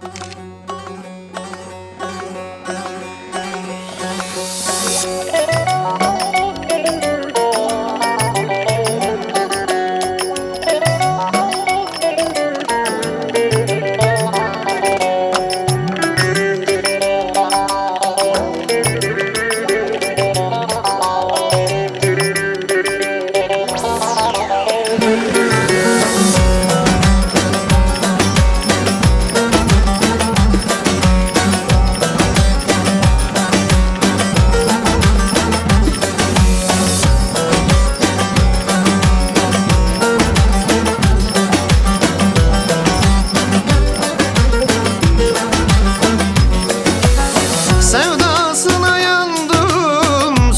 Sevdasına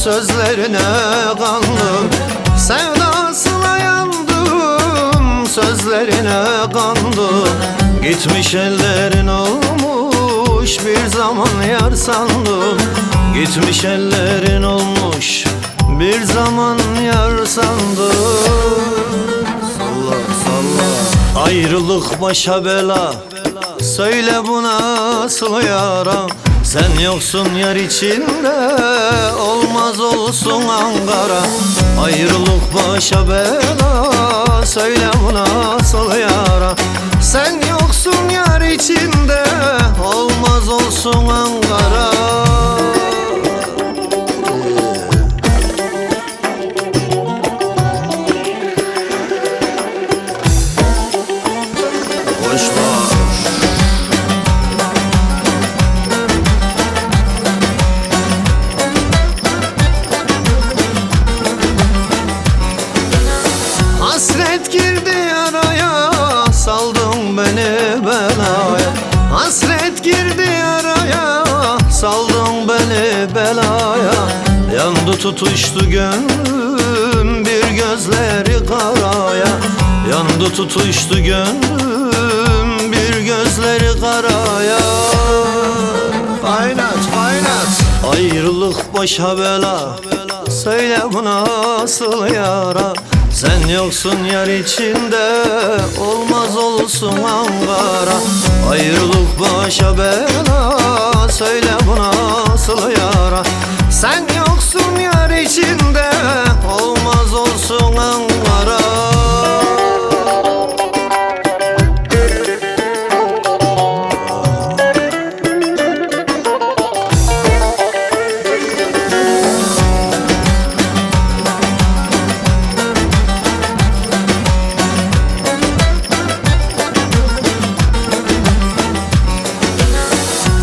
Sözlerine kandım. Sevdasına yandım Sözlerine kandım. Gitmiş ellerin olmuş Bir zaman yar sandım. Gitmiş ellerin olmuş Bir zaman yar sandım. Salla salla. Ayrılık başa bela. Söyle bu nasıl yara Sen yoksun yer içinde Olmaz olsun Ankara. Ayrılık başa bela Söyle bu beni belaya. Hasret girdi araya Saldın beni belaya. Yandı tutuştu gönlüm Bir gözleri karaya. Yandı tutuştu gönlüm Bir gözleri karaya. Kaynat kaynat Ayrılık başa bela. Söyle bu nasıl yara Sen yoksun yer içinde Olmaz olsun Ankara. Ayrılık başa bela Söyle bu nasıl yara Sen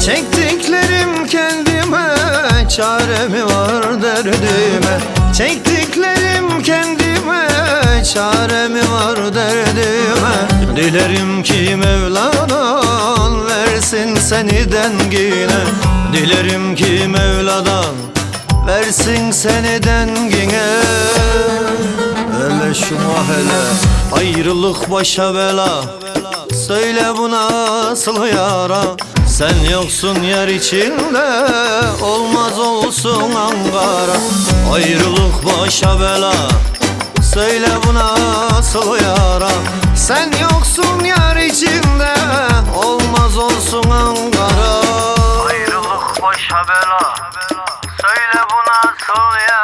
Çektiklerim kendime Çaremi var derdime. Çektiklerim kendime Çaremi var derdime. Dilerim ki Mevla'dan Versin seni dengine. Dilerim ki Mevla'dan Versin seni dengine. Hele şuna hele Ayrılık başa bela. Söyle bu nasıl yara Sen yoksun yer içinde Olmaz olsun Ankara. Ayrılık başa bela Söyle bu nasıl yara Sen yoksun yer içinde Olmaz olsun Ankara. Ayrılık başa bela Söyle bu nasıl yara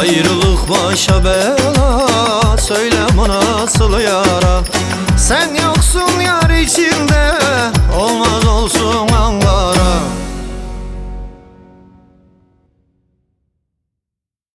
Ayrılık başa bela Söyle bu nasıl yara. Sen yoksun yar içinde